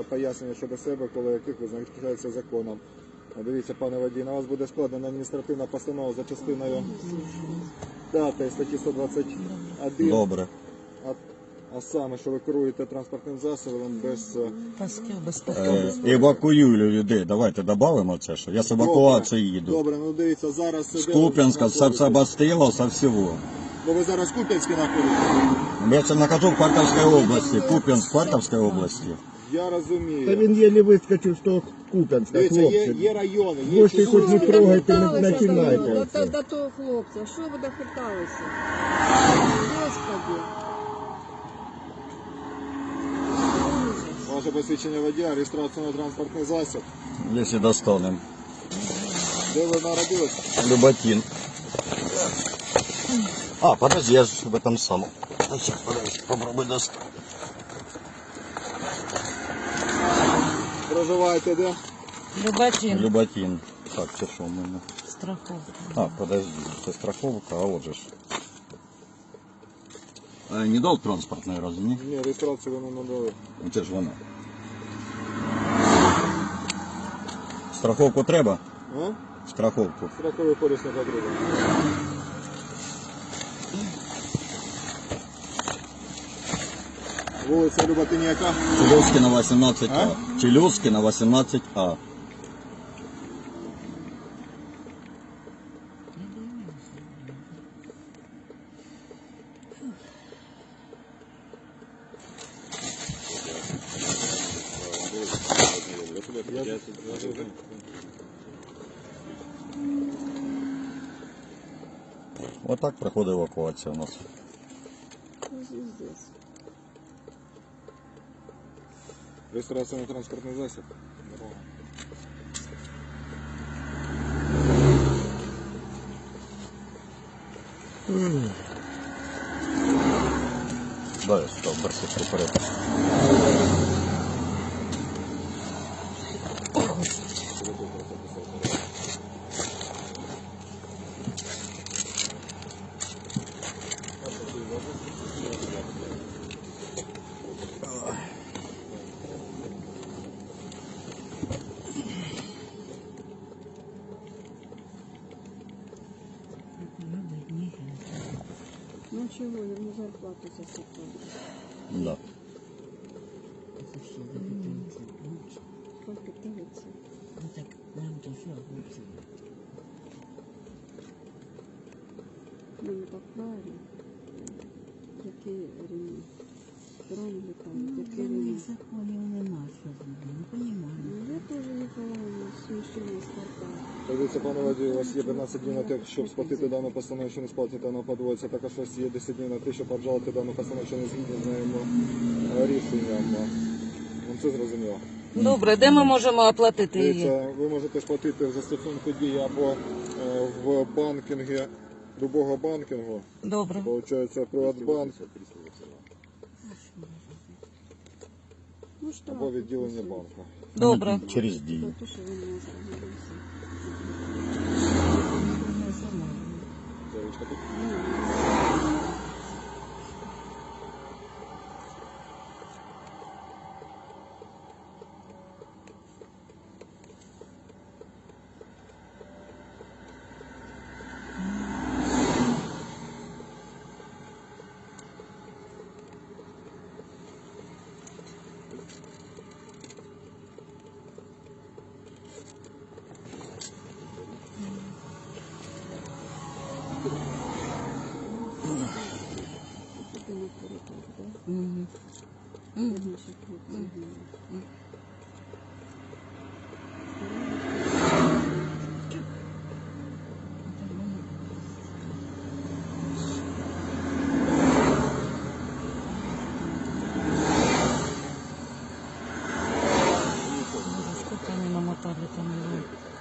е, пояснення щодо себе, коли яких ви захищаєтеся законом. Дивіться, пане водій, на вас буде складена адміністративна постанова за частиною 5 статті 121. Добре. А, а саме, що ви керуєте транспортним засобом без е, Пасків безпеки. Е, евакуюю людей. Давайте додамо це, що я з евакуації їду. Добре, ну дивіться, зараз З Куп'янська, з з со всього. Бо ви зараз в Куп'янську знаходитесь. Я це нахожу в Харківській області, Куп'янськ в Харківській області. Я розумію. Та він єлі вискочив з того Куп'янська, Дивіться, є, хлопці. є райони, є Можете чужі хоч не райони. трогайте, не До, починайте. до, до того хлопця, що ви дохиталися? Господи. Ваше посвідчення водія, реєстрація на транспортний засіб. Якщо достанемо. Де ви народилися? Люботин. А, подожди, я ж в этом самом. А сейчас, подожди, попробуй достать. Проживаєте де? Любатін. Люботин. Так, це що в мене? Страховка. А, подожди, це страховка, а от же ж. А, не дал транспортний раз, ні? Ні, реєстрацію ви не надали. Це ж вона. Страховку треба? А? Страховку. Страховий поліс не потрібен. Вулиця Люботиніяка. Челюскина 18А. А? Челюскина 18А. Отак проходить евакуація у нас. Реєстрація на транспортний засіб. Да, я став персидку вперед. Чого, йому зарплату засипали. Да. Дивиться? Ну так, нам то що, хлопці? Ну, не так правильно. Ремні? Правильно літають, які законів нема, що зробити, не розумію. Ну, я теж не правильно, смішно спортаю. Дивіться, пане водію, у вас є 15 днів на те, щоб сплатити дану постанову, що не сплатите, вона подвоїться. Також у вас є 10 днів на те, щоб обжалувати дану постанову, що не згідні з нею е, рішенням. Вам це зрозуміло? Добре, де ми можемо оплатити її? Дивіться, ви можете сплатити в застосунку дії або е, в банкінгі любого банкінгу. Добре. Получається, Приватбанк або відділення банку. Добре. Через дію. За те, що він може говорити. Заручка тут. Значит, вот, угу. Сколько они намотали там его?